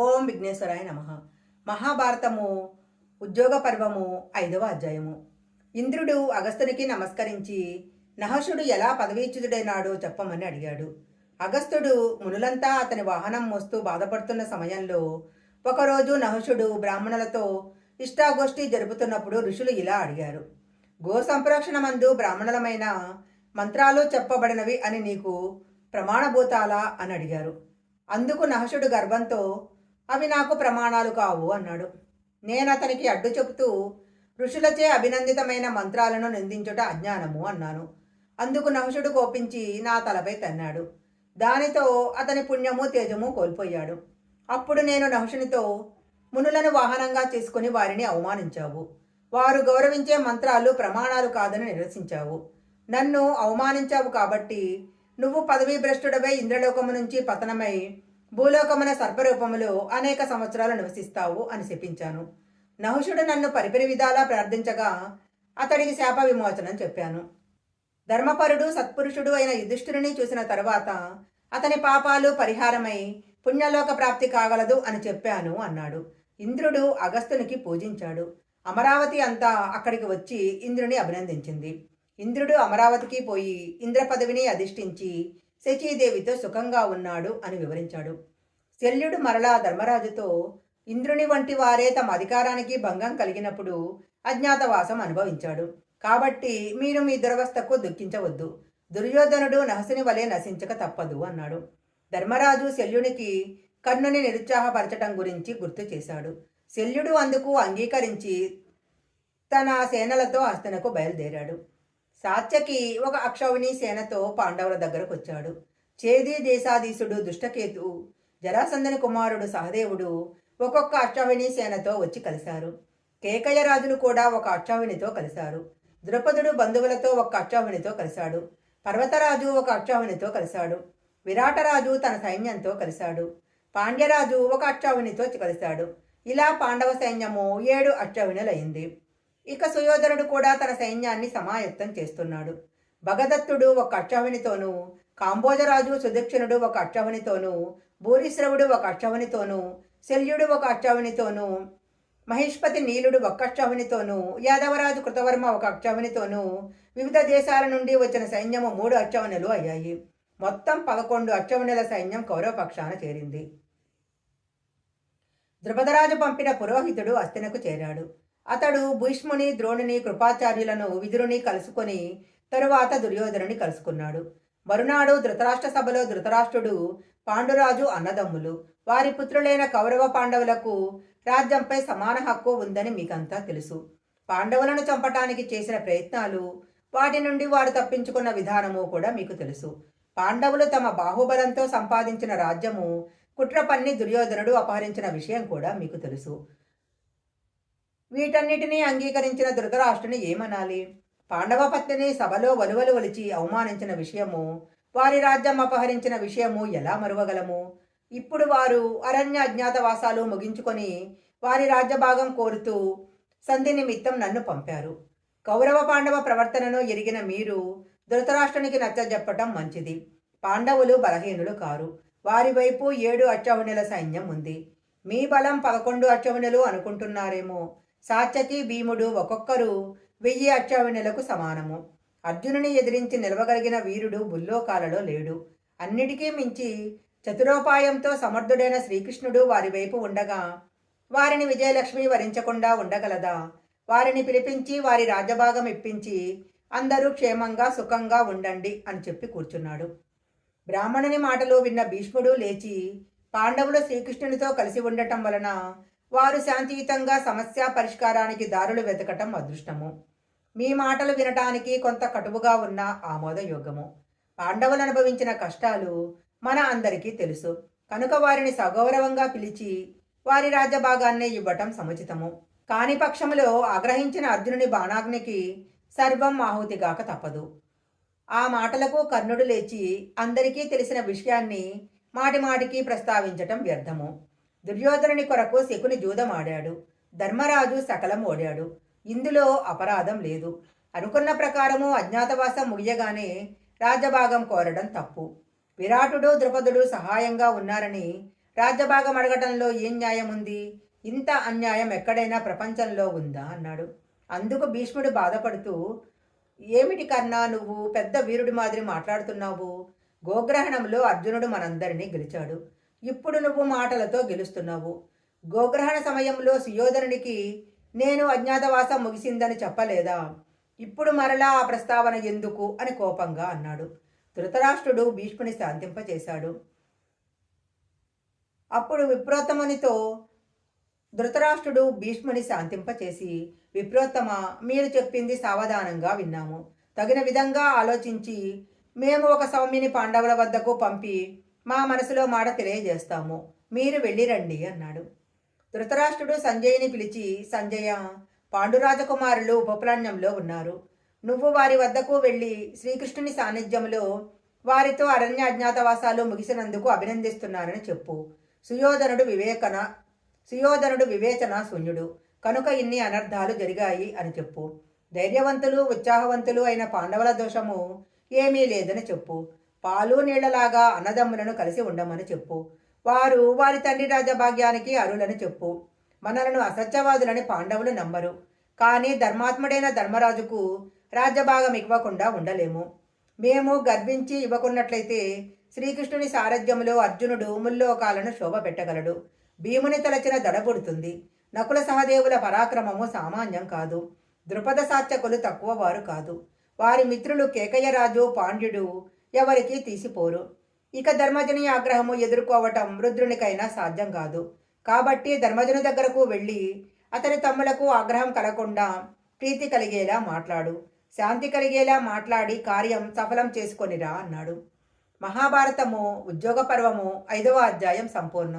ఓం విఘ్నేశ్వరాయ నమ. మహాభారతము ఉద్యోగ పర్వము ఐదవ అధ్యాయము. ఇంద్రుడు అగస్త్యునికి నమస్కరించి నహసుడు ఎలా పదవీచ్యుతుడైనాడో చెప్పమని అడిగాడు. అగస్త్యుడు మునులంతా అతని వాహనం మోస్తూ బాధపడుతున్న సమయంలో ఒకరోజు నహసుడు బ్రాహ్మణులతో ఇష్టాగోష్ఠి జరుపుతున్నప్పుడు ఋషులు ఇలా అడిగారు. గో సంప్రక్షణ మందు బ్రాహ్మణులమైన మంత్రాలు చెప్పబడినవి అని నీకు ప్రమాణభూతాలా అని అడిగారు. అందుకు నహసుడు గర్వంతో అవి నాకు ప్రమాణాలు కావు అన్నాడు. నేను అతనికి అడ్డు చెబుతూ ఋషులచే అభినందితమైన మంత్రాలను నిందించుట అజ్ఞానము అన్నాను. అందుకు నహుషుడు కోపించి నా తలపై తన్నాడు. దానితో అతని పుణ్యము తేజము కోల్పోయాడు. అప్పుడు నేను నహుషునితో మునులను వాహనంగా చేసుకుని వారిని అవమానించావు. వారు గౌరవించే మంత్రాలు ప్రమాణాలు కాదని నిరసించావు. నన్ను అవమానించావు కాబట్టి నువ్వు పదవీ భ్రష్టుడవై ఇంద్రలోకము నుంచి పతనమై భూలోకమున సర్పరూపములో అనేక సంవత్సరాలు నివసిస్తావు అని శపించాను. నహుషుడు నన్ను పరిపరి విధాలా ప్రార్థించగా అతడికి శాప విమోచనం చెప్పాను. ధర్మపరుడు సత్పురుషుడు అయిన యుధిష్ఠురుని చూసిన తరువాత అతని పాపాలు పరిహారమై పుణ్యలోక ప్రాప్తి కాగలదు అని చెప్పాను అన్నాడు. ఇంద్రుడు అగస్త్యునికి పూజించాడు. అమరావతి అంతా అక్కడికి వచ్చి ఇంద్రుని అభినందించింది. ఇంద్రుడు అమరావతికి పోయి ఇంద్ర పదవిని అధిష్ఠించి శచీదేవితో సుఖంగా ఉన్నాడు అని వివరించాడు. శల్యుడు మరలా ధర్మరాజుతో ఇంద్రుని వంటి వారే తమ అధికారానికి భంగం కలిగినప్పుడు అజ్ఞాతవాసం అనుభవించాడు. కాబట్టి మీరు మీ దురవస్థకు దుఃఖించవద్దు. దుర్యోధనుడు నహసుని వలె నశించక తప్పదు అన్నాడు. ధర్మరాజు శల్యునికి కర్ణుని నిరుత్సాహపరచటం గురించి గుర్తు చేశాడు. శల్యుడు అందుకు అంగీకరించి తన సేనలతో హస్తనకు బయలుదేరాడు. సాత్యకి ఒక అక్షౌహిణి సేనతో పాండవుల దగ్గరకు వచ్చాడు చేది దేశాధీశుడు దుష్టకేతు జరాసందని కుమారుడు సహదేవుడు ఒక్కొక్క అక్షౌహిణి సేనతో వచ్చి కలిశారు. కేకయ్య రాజులు కూడా ఒక అక్షౌహిణితో కలిశారు. ద్రుపదుడు బంధువులతో ఒక అక్షౌహిణితో కలిశాడు. పర్వతరాజు ఒక అక్షౌహిణితో కలిశాడు. విరాటరాజు తన సైన్యంతో కలిశాడు. పాండ్యరాజు ఒక అక్షౌహిణితో కలిశాడు. ఇలా పాండవ సైన్యము ఏడు అక్షౌహిణులైంది. ఇక సుయోధనుడు కూడా తన సైన్యాన్ని సమాయత్తం చేస్తున్నాడు. భగదత్తుడు ఒక అక్షౌహిణితోనూ కాంబోజరాజు సుదక్షిణుడు ఒక అక్షౌహిణితోనూ భూరిశ్రవుడు ఒక అక్షౌహిణితోనూ శల్యుడు ఒక అక్షౌహిణితోనూ మహిష్పతి నీలుడు ఒక అక్షౌహిణితోనూ యాదవరాజు కృతవర్మ ఒక అక్షౌహిణితోనూ వివిధ దేశాల నుండి వచ్చిన సైన్యము మూడు అక్షవనులు అయ్యాయి. మొత్తం పదకొండు అక్షవనుల సైన్యం కౌరవపక్షాన చేరింది. ద్రుపదరాజు పంపిన పురోహితుడు అస్తినకు చేరాడు. అతడు భీష్ముని ద్రోణుని కృపాచార్యులను విదురుని కలుసుకొని తరువాత దుర్యోధనుని కలుసుకున్నాడు. మరునాడు ధృతరాష్ట్ర సభలో ధృతరాష్ట్రుడు పాండురాజు అన్నదమ్ములు. వారి పుత్రులైన కౌరవ పాండవులకు రాజ్యంపై సమాన హక్కు ఉందని మీకంతా తెలుసు. పాండవులను చంపటానికి చేసిన ప్రయత్నాలు వాటి నుండి వారు తప్పించుకున్న విధానము కూడా మీకు తెలుసు. పాండవులు తమ బాహుబలంతో సంపాదించిన రాజ్యము కుట్రపన్ని దుర్యోధనుడు అపహరించిన విషయం కూడా మీకు తెలుసు. వీటన్నిటినీ అంగీకరించిన ధృతరాష్ట్రుని ఏమనాలి? పాండవ పత్నిని సభలో వలువలు ఒలిచి అవమానించిన విషయము వారి రాజ్యం అపహరించిన విషయము ఎలా మరువగలము? ఇప్పుడు వారు అరణ్య అజ్ఞాతవాసాలు ముగించుకొని వారి రాజ్యభాగం కోరుతూ సంధి నిమిత్తం నన్ను పంపారు. కౌరవ పాండవ ప్రవర్తనను ఎరిగిన మీరు ధృతరాష్ట్రునికి నచ్చజెప్పటం మంచిది. పాండవులు బలహీనులు కారు. వారి వైపు ఏడు అచ్చవణుల సైన్యం ఉంది. మీ బలం పదకొండు అచ్చవణులు అనుకుంటున్నారేమో. సాత్యతి భీముడు ఒక్కొక్కరు వెయ్యి అక్షావిణులకు సమానము. అర్జునుని ఎదిరించి నిలవగలిగిన వీరుడు బుల్లోకాలలో లేడు. అన్నిటికీ మించి చతురోపాయంతో సమర్థుడైన శ్రీకృష్ణుడు వారి వైపు ఉండగా వారిని విజయలక్ష్మి వరించకుండా ఉండగలదా? వారిని పిలిపించి వారి రాజభాగం ఇప్పించి అందరూ క్షేమంగా సుఖంగా ఉండండి అని చెప్పి కూర్చున్నాడు. బ్రాహ్మణుని మాటలు విన్న భీష్ముడు లేచి పాండవులు శ్రీకృష్ణునితో కలిసి ఉండటం వలన వారు శాంతియుతంగా సమస్య పరిష్కారానికి దారులు వెతకటం అదృష్టము. మీ మాటలు వినటానికి కొంత కటువుగా ఉన్న ఆమోదయోగ్యము పాండవులు అనుభవించిన కష్టాలు మన అందరికీ తెలుసు. కనుక వారిని సగౌరవంగా పిలిచి వారి రాజ్యభాగాన్నే ఇవ్వటం సముచితము. కాని పక్షములో ఆగ్రహించిన అర్జునుని బాణాగ్నికి సర్వం ఆహుతిగాక తప్పదు. ఆ మాటలకు కర్ణుడు లేచి అందరికీ తెలిసిన విషయాన్ని మాటిమాటికి ప్రస్తావించటం వ్యర్థము. దుర్యోధనుని కొరకు శకుని జూదమాడాడు. ధర్మరాజు సకలం ఓడాడు. ఇందులో అపరాధం లేదు. అనుకున్న ప్రకారము అజ్ఞాతవాసం ముగియగానే రాజ్యభాగం కోరడం తప్పు. విరాటుడు ద్రుపదుడు సహాయంగా ఉన్నారని రాజ్యభాగం అడగటంలో ఏం న్యాయం ఉంది ఇంత అన్యాయం ఎక్కడైనా ప్రపంచంలో ఉందా? అన్నాడు. అందుకు భీష్ముడు బాధపడుతూ ఏమిటి కన్నా నువ్వు పెద్ద వీరుడి మాదిరి మాట్లాడుతున్నావు? గోగ్రహణంలో అర్జునుడు మనందరినీ గెలిచాడు. ఇప్పుడు నువ్వు మాటలతో గెలుస్తున్నావు. గోగ్రహణ సమయంలో సుయోధనునికి నేను అజ్ఞాతవాసం ముగిసిందని చెప్పలేదా? ఇప్పుడు మరలా ఆ ప్రస్తావన ఎందుకు? అని కోపంగా అన్నాడు. ధృతరాష్ట్రుడు భీష్ముని శాంతింపచేశాడు. అప్పుడు విప్రోత్తమునితో ధృతరాష్ట్రుడు భీష్ముని శాంతింపచేసి విప్రోత్తమ మీరు చెప్పింది సావధానంగా విన్నాము. తగిన విధంగా ఆలోచించి మేము ఒక సౌమ్యుని పాండవుల వద్దకు పంపి మా మనసులో మాట తెలియజేస్తాము. మీరు వెళ్ళిరండి అన్నాడు. ధృతరాష్ట్రుడు సంజయ్ని పిలిచి సంజయ పాండురాజకుమారులు ఉపప్లాన్యంలో ఉన్నారు. నువ్వు వారి వద్దకు వెళ్ళి శ్రీకృష్ణుని సాన్నిధ్యంలో వారితో అరణ్య అజ్ఞాతవాసాలు ముగిసినందుకు అభినందిస్తున్నారని చెప్పు. సుయోధనుడు వివేకన సుయోధనుడు వివేచన శూన్యుడు. కనుక ఇన్ని అనర్థాలు జరిగాయి అని చెప్పు. ధైర్యవంతులు ఉత్సాహవంతులు అయిన పాండవుల దోషము ఏమీ లేదని చెప్పు. పాలు నీళ్ళలాగా అన్నదమ్ములను కలిసి ఉండమని చెప్పు. వారు వారి తండ్రి రాజభాగ్యానికి అరులని చెప్పు. మనలను అసత్యవాదులని పాండవులు నమ్మరు. కానీ ధర్మాత్ముడైన ధర్మరాజుకు రాజ్యభాగం ఇవ్వకుండా ఉండలేము. మేము గర్వించి ఇవ్వకున్నట్లయితే శ్రీకృష్ణుని సారథ్యంలో అర్జునుడు ముల్లోకాలను శోభ పెట్టగలడు. భీముని తలచిన దడబుడుతుంది నకుల సహదేవుల పరాక్రమము సామాన్యం కాదు. ద్రుపద సాత్యకులు తక్కువ వారు కాదు. వారి మిత్రులు కేకయ్యరాజు పాండ్యుడు ఎవరికీ తీసిపోరు. ఇక ధర్మజని ఆగ్రహము ఎదుర్కోవటం రుద్రునికైనా సాధ్యం కాదు. కాబట్టి ధర్మజను దగ్గరకు వెళ్ళి అతని తమ్ములకు ఆగ్రహం కలగకుండా ప్రీతి కలిగేలా మాట్లాడు. శాంతి కలిగేలా మాట్లాడి కార్యం సఫలం చేసుకొనిరా అన్నాడు. మహాభారతము ఉద్యోగ పర్వము ఐదవ అధ్యాయం సంపూర్ణం.